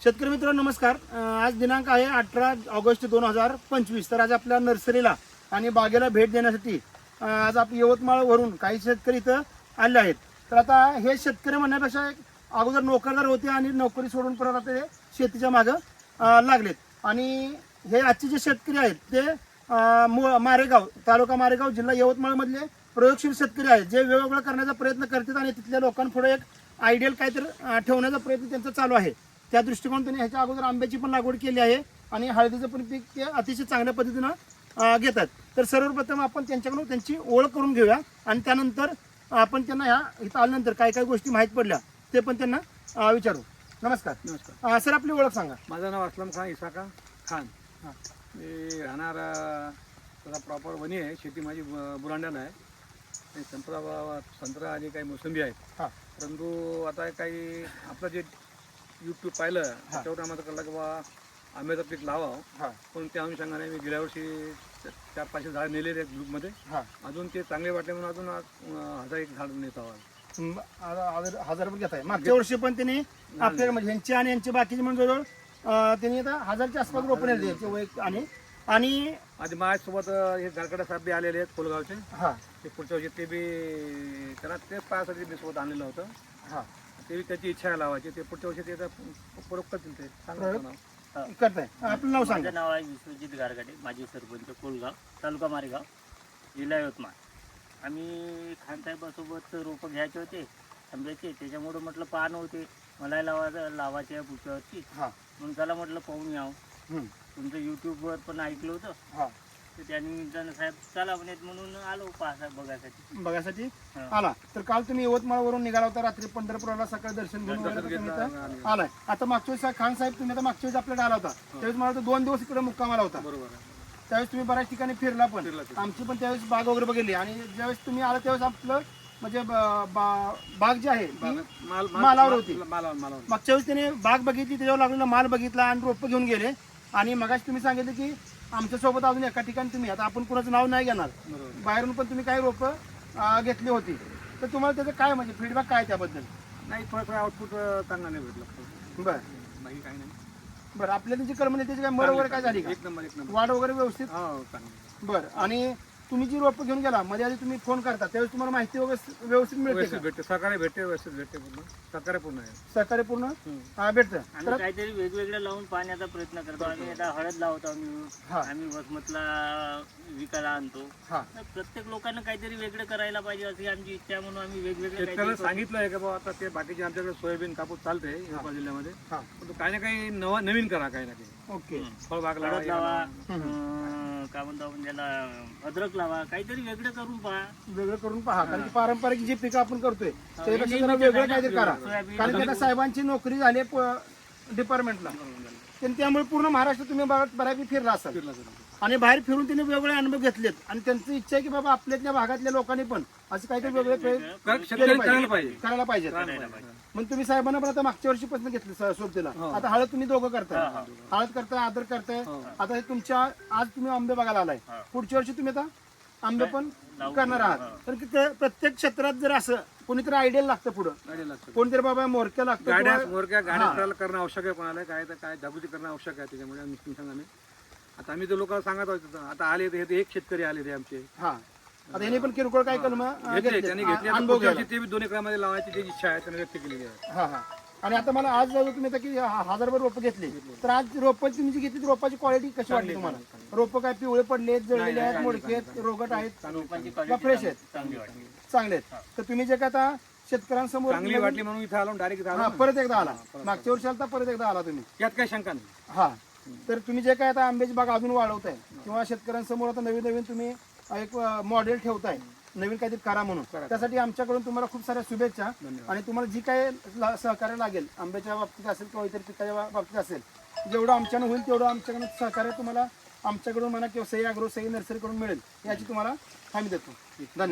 शेतकरी मित्रांनो नमस्कार. आज दिनांक आहे अठरा ऑगस्ट दोन हजार पंचवीस. तर आज आपल्या नर्सरीला आणि बागेला भेट देण्यासाठी आज आप यवतमाळवरून काही शेतकरी इथं आले आहेत. तर आता हे शेतकरी म्हणण्यापेक्षा एक अगोदर नोकरदार होते आणि नोकरी सोडून परत आता हे शेतीच्या मागं लागलेत. आणि हे आजचे जे शेतकरी आहेत ते मारेगाव तालुका मारेगाव जिल्हा यवतमाळमधले प्रयोगशील शेतकरी आहेत जे वेगवेगळं करण्याचा प्रयत्न करतात आणि तिथल्या लोकांपुढे एक आयडियल काहीतरी ठेवण्याचा प्रयत्न त्यांचा चालू आहे. त्या दृष्टिकोन त्यांनी ह्याच्या अगोदर आंब्याची पण लागवड केली आहे आणि हळदीचं पण पीक ते अतिशय चांगल्या पद्धतीनं घेतात. तर सर्वप्रथम आपण त्यांच्याकडून त्यांची ओळख करून घेऊया आणि त्यानंतर आपण त्यांना ह्या इथं आल्यानंतर काय काय गोष्टी माहीत पडल्या ते पण त्यांना विचारू. नमस्कार. नमस्कार. सर आपली ओळख सांगा. माझं नाव असलम खान इसाका खान. हां. मी राहणार तसा प्रॉपर वणी आहे. शेती माझी ब- बुरांड्याला आहे. आणि संत्रा संत्रा आणि काही मोसंबी आहेत. हां. परंतु आता काही आपलं जे यूट्यूब पाहिलं त्याच्यावर आम्हाला कळलं की बा आंब्याचं पीक लावावं हां. पण त्या अनुषंगाने मी गेल्या वर्षी चार पाचशे झाड नेलेले आहेत ग्रुपमध्ये. हां. अजून ते चांगले वाटले म्हणून अजून हजार एक झाड नेत आहोत. हजार रुपये घेत आहे मागच्या वर्षी पण त्यांनी आपल्या म्हणजे यांचे आणि यांचे बाकीचे म्हणजे जवळ त्यांनी आता हजारच्या आसपास रोपण आणि आणि आधी माझ्यासोबत हे गारकडा साहेब बी आलेले आहेत कोलगावचे. हा. ते पुढच्या वर्षी ते बी त्यांना तेच पायासाठी मी सोबत आणलेलं होतं. हा. ते बी त्याची इच्छा आहे लावायची. ते पुढच्या वर्षी ते आता प्रयोग करतील ते. सांगा प्रयोग? नाव. करताय. आपलं नाव सांगा. माझं नाव आहे विश्वजित गारगाडे. माजी सरपंच कोलगाव तालुका मारेगाव जिल्हा यवतमाळ. आम्ही खानसाहेबासोबत रोपं घ्यायचे होते आंब्याचे त्याच्यामुळं म्हटलं पाहणं होते. मला लावायचं लावायचे आहे पुढच्या वर्षी हा. मग त्याला म्हटलं पाहून यावं. तुमचं यूट्यूबवर पण ऐकलं होतं. हा. तर साहेब चला म्हणत म्हणून आलो पाहसा बघायसाठी. बघायसाठी? हा. आला. तर काल तुम्ही यवतमाळवरून निघाला होता रात्री पंढरपुराला सकाळी दर्शन घेऊन वगैरे तुम्ही इथं आलाय. आता मागच्या वेळेस खान साहेब तुम्ही आता मागच्या वेळेस आपल्याकडे आला होता. त्यावेळेस मला वाटतं दोन दिवस इकडे मुक्कामाला होता. बरोबर आहे. त्यावेळेस तुम्ही बऱ्याच ठिकाणी फिरला पण. आमची पण त्यावेळेस बाग वगैरे बघितली. आणि ज्यावेळेस तुम्ही आला त्यावेळेस आपलं म्हणजे ब- बा- बाग जी आहे ती माल माल- मालावर होती. मालावर मालावर. मागच्या वेळेस त्याने बाग बघितली त्याच्यावर लागलेला माल बघितला आणि रोपं घेऊन गेले. आणि मगाशी तुम्ही सांगितलं की आमच्यासोबत अजून एका ठिकाणी तुम्ही आता आपण कुणाचं नाव नाही घेणार. बरोबर. बाहेरून पण तुम्ही काही रोपं घेतली होती. तर तुम्हाला त्याचं काय म्हणजे फीडबॅक काय त्याबद्दल? नाही थोडं थोडं आउटपुट चांगला नाही भेटलं. बरं. बाकी काही नाही. बरं आपल्याला जी कर्म त्याची काय मर वगैरे काय झाली का? एक नंबर एक नंबर. वाढ वगैरे व्यवस्थित? हो चांगलं. बरं आणि तुम्ही जी रोपं घेऊन गेला मध्ये आधी तुम्ही फोन करता त्यावेळेस तुम्हाला माहिती वगैरे व्यवस्थित मिळते व्यवस्थित का? भेटते. सहकार्य भेटते व्यवस्थित भेटते पूर्ण. सहकार्य पूर्ण आहे. सहकार्य पूर्ण? अं, भेटतं. आम्ही काहीतरी वेगवेगळं लावून पाहण्याचा प्रयत्न करतो. आम्ही आता हळद लावतो आम्ही. हा. आम्ही वसमतला विकायला आणतो. हा. तर प्रत्येक लोकांना काहीतरी वेगळं करायला पाहिजे अशी आमची इच्छा आहे म्हणून आम्ही वेगवेगळं शेतकऱ्याला काहीतरी सांगितलं आहे का बाबा आता ते बाकीचे आमच्याकडे सोयाबीन कापूस चालते यवतमाळ जिल्ह्यामध्ये. हा. पण काही ना काही नवा नवीन करा काही ना काही. ओके. फळबाग हळद लावा. लावा. अं, काय म्हणतो आपण त्याला अद्रक लावा काहीतरी वेगळं करून पहा. वेगळं करून पहा कारण की पारंपरिक जे पिकं आपण करतोय जरा वेगळं काहीतरी करा. कारण की आता साहेबांची नोकरी झाली डिपार्टमेंटला आणि त्यामुळे पूर्ण महाराष्ट्र तुम्ही बऱ्यापैकी फिरला असाल. फिरला. आणि बाहेर फिरून त्यांनी वेगवेगळे अनुभव घेतलेत. आणि त्यांची इच्छा आहे की बाबा आपल्यातल्या भागातल्या लोकांनी पण असं काहीतरी वेगळे प्रयोग कारण शेतकरी करायला पाहिजे. करायला पाहिजेत. मग तुम्ही साहेबांना पण आता मागच्या वर्षीपासून घेतलं स- सोबतीला आता हळद तुम्ही दोघं करताय. हळद करताय आदर करताय. आता हे तुमच्या आज तुम्ही आंबे बघायला आलाय. पुढच्या वर्षी तुम्ही आता आंबे पण करणार आहात. तर की ते प्रत्येक क्षेत्रात जर असं कोणीतरी आयडियल लागतं पुढं. गाडी लागतं कोणतरी बाबा मोरक्या लागतं गाड्या किंवा- मोरक्या गाड्या करायला करणं आवश्यक आहे कोणाला. काय तर काय जागृती करणं आवश्यक आहे त्याच्यामुळे आम्ही संघाने आता आम्ही तर लोकांना सांगत आहोत आता- आता आले ते हे एक शेतकरी आले ते आमचे. हा. आता यांनी पण किरकोळ काय केलं मग घेतले. त्यांनी घेतले. आता अनुभव पुढच्या घ्यायला. वर्षी ते बी दोन एकरामध्ये लावायची त्याची इच्छा आहे त्यांनी व्यक्त केलेली आहे. हा हा. आणि आता मला आज तुम्ही आता की हा- हजारभर रोपं घेतली. तर आज रोपं तुम्ही जी घेतली ती रोपाची क्वालिटी कशी वाटली तुम्हाला? रोपं काय पिवळे पडले आहेत जळलेले आहेत मोडके आहेत रोगट आहेत रोपांची quality फ्रेश आहेत? चांगली वाटली. चांगले आहेत. तर तुम्ही जे काय आता शेतकऱ्यांसमोर चांगली वाटली म्हणून इथं आलो डायरेक्ट इथं हा आलो परत एकदा आला. मागच्या वर्षी आलता परत एकदा आला तुम्ही. यात काही शंका नाही. हा. तर तुम्ही जे काय आता आंब्याची बाग अजून वाढवताय किंवा शेतकऱ्यांसमोर आता नवीन नवीन तुम्ही एक मॉडेल ठेवताय नवीन काहीतरी करा म्हणून. त्यासाठी आमच्याकडून तुम्हाला खूप साऱ्या शुभेच्छा आणि तुम्हाला जी काय ला- सहकार्य लागेल आंब्याच्या बाबतीत असेल किंवा इतर पिकाच्या बा- बाबतीत असेल जेवढं आमच्यानं होईल तेवढं आमच्याकडून सहकार्य तुम्हाला आमच्याकडून म्हणा किंवा सही अग्रो सही नर्सरीकडून मिळेल याची तुम्हाला हमी देतो. धन्यवाद.